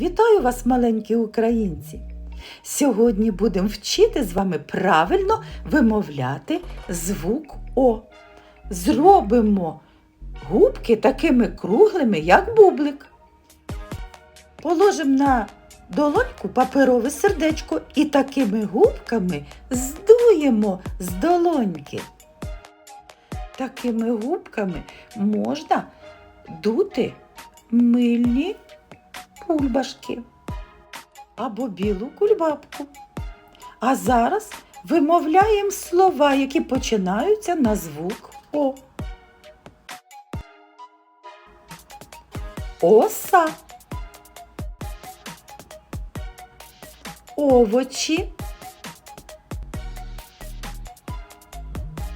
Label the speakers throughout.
Speaker 1: Вітаю вас, маленькі українці! Сьогодні будемо вчити з вами правильно вимовляти звук О. Зробимо губки такими круглими, як бублик. Положимо на долоньку паперове сердечко і такими губками здуємо з долоньки. Такими губками можна дути мильні бульбашки або білу кульбабку. А зараз вимовляємо слова, які починаються на звук О. Оса. Овочі.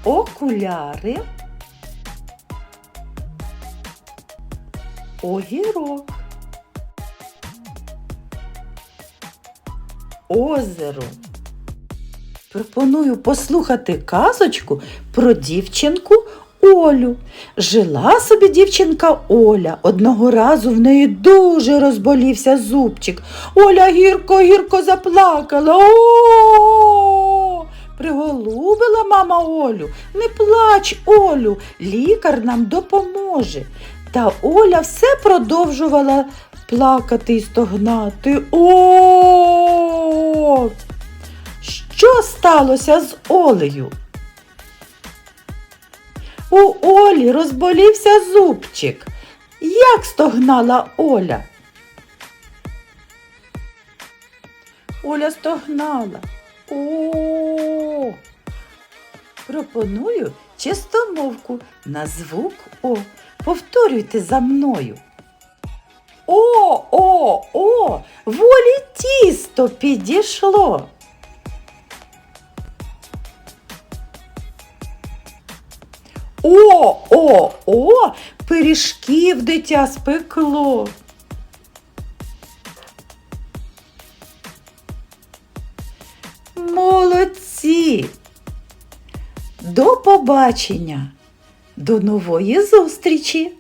Speaker 1: Окуляри. Огірок. Озеро. Пропоную послухати казочку про дівчинку Олю. Жила собі дівчинка Оля. Одного разу в неї дуже розболівся зубчик. Оля гірко, гірко заплакала. О! Приголубила мама Олю. Не плач, Олю, лікар нам допоможе. Та Оля все продовжувала плакати і стогнати. О! Сталося з Олею? У Олі розболівся зубчик. Як стогнала Оля? Оля стогнала. О. Пропоную чистомовку на звук О. Повторюйте за мною. О, о, о, волі тісто підійшло. О, о, о, пиріжків дитя спекло. Молодці. До побачення. До нової зустрічі!